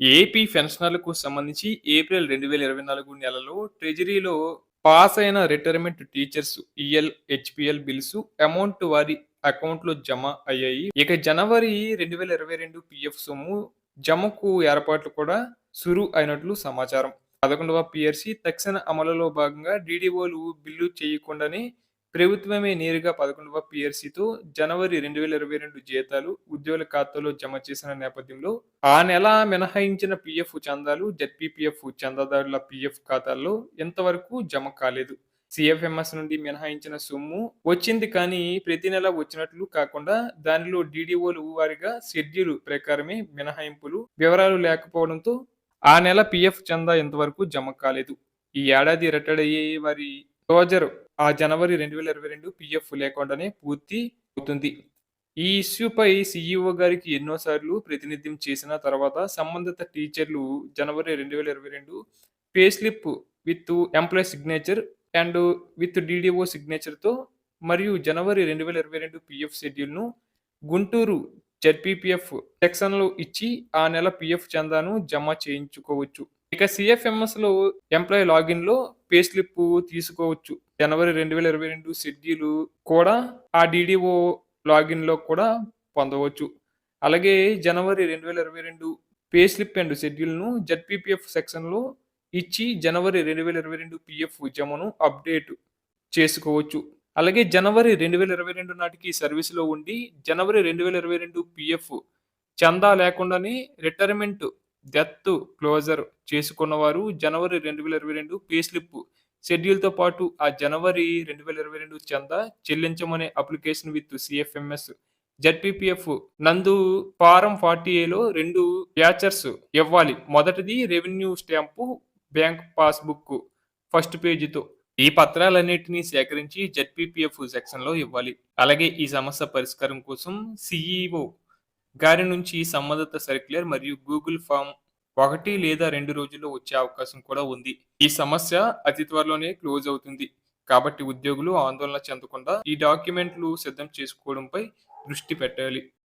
AP పెన్షనర్లకు సంబంధించి April రెండు వేల ఇరవై నాలుగు నెలలో ట్రెజరీలో పాస్ అయిన retirement teachers EL HPL bills amount వారి అకౌంట్లో జమ అయ్యాయి. ఇక జనవరి రెండు వేల ఇరవై రెండు పిఎఫ్ సొమ్ము జమకు ఏర్పాట్లు కూడా సురు అయినట్లు సమాచారం. పదకొండవ పిఆర్సి తక్షణ అమలులో భాగంగా డీడీఓలు బిల్లు చేయకుండానే ప్రభుత్వమే నేరుగా పదకొండవ పిఆర్సీతో జనవరి రెండు వేల ఇరవై రెండు జీతాలు ఉద్యోగుల ఖాతాలో జమ చేసిన నేపథ్యంలో ఆ నెల మినహాయించిన పిఎఫ్ చందాలు జెడ్పీపీఎఫ్ చందాదారుల పిఎఫ్ ఖాతాల్లో ఇంతవరకు జమ కాలేదు. సిఎఫ్ఎంఎస్ నుండి మినహాయించిన సొమ్ము వచ్చింది కానీ ప్రతి నెల వచ్చినట్లు కాకుండా దానిలో డీడీఓలు వారిగా షెడ్యూల్ ప్రకారమే మినహాయింపులు వివరాలు లేకపోవడంతో ఆ నెల పిఎఫ్ చందా ఇంతవరకు జమ కాలేదు. ఈ ఏడాది రిటైర్డ్ అయ్యే వారి రోజర్ ఆ జనవరి రెండు వేల ఇరవై రెండు పిఎఫ్ లేకుండానే పూర్తి అవుతుంది. ఈ ఇష్యూపై సీఈఓ గారికి ఎన్నోసార్లు ప్రాతినిధ్యం చేసిన తర్వాత సంబంధిత టీచర్లు జనవరి రెండు వేల ఇరవై రెండు pay slip with employee signature and with DDO సిగ్నేచర్తో మరియు జనవరి రెండు వేల ఇరవై రెండు పిఎఫ్ షెడ్యూల్ను గుంటూరు జెడ్పీపీఎఫ్ సెక్షన్లో ఇచ్చి ఆ నెల పిఎఫ్ చందాను జమ చేయించుకోవచ్చు. ఇక సిఎఫ్ఎంఎస్లో ఎంప్లాయీ లాగిన్లో పే స్లిప్ తీసుకోవచ్చు. జనవరి రెండు వేల ఇరవై రెండు షెడ్యూల్ కూడా ఆ డిడిఓ లాగిన్లో కూడా పొందవచ్చు. అలాగే జనవరి రెండు వేల ఇరవై రెండు పే స్లిప్ అండ్ షెడ్యూల్ను జడ్పీపీఎఫ్ జెడ్పీపీఎఫ్ ఇచ్చి జనవరి రెండు వేల ఇరవై రెండు పిఎఫ్ జమను అప్డేట్ చేసుకోవచ్చు. అలాగే జనవరి రెండు వేల ఇరవై రెండు నాటికి సర్వీస్లో ఉండి జనవరి రెండు వేల ఇరవై రెండు పిఎఫ్ చందా లేకుండానే రిటైర్మెంట్ డెత్ క్లోజర్ చేసుకున్నవారు జనవరి రెండు వేల ఇరవై రెండు పే స్లిప్ షెడ్యూల్తో పాటు ఆ జనవరి రెండు వేల ఇరవై రెండు చందా చెల్లించమనే అప్లికేషన్ విత్ సిఎఫ్ఎంఎస్. జెడ్పీపీఎఫ్ నందు ఫారం ఫార్టీ ఏలో రెండు బ్యాచర్స్ ఇవ్వాలి. మొదటిది revenue stamp bank passbook first పేజీతో. ఈ పత్రాలన్నింటినీ సేకరించి జెడ్పీపీఎఫ్ సెక్షన్లో ఇవ్వాలి. అలాగే ఈ సమస్య పరిష్కారం కోసం సిఈఓ గారి నుంచి సంబంధిత సర్క్యులర్ మరియు గూగుల్ ఫామ్ ఒకటి లేదా రెండు రోజుల్లో వచ్చే అవకాశం కూడా ఉంది. ఈ సమస్య అతి త్వరలోనే క్లోజ్ అవుతుంది. కాబట్టి ఉద్యోగులు ఆందోళన చెందకుండా ఈ డాక్యుమెంట్లు సిద్ధం చేసుకోవడంపై దృష్టి పెట్టాలి.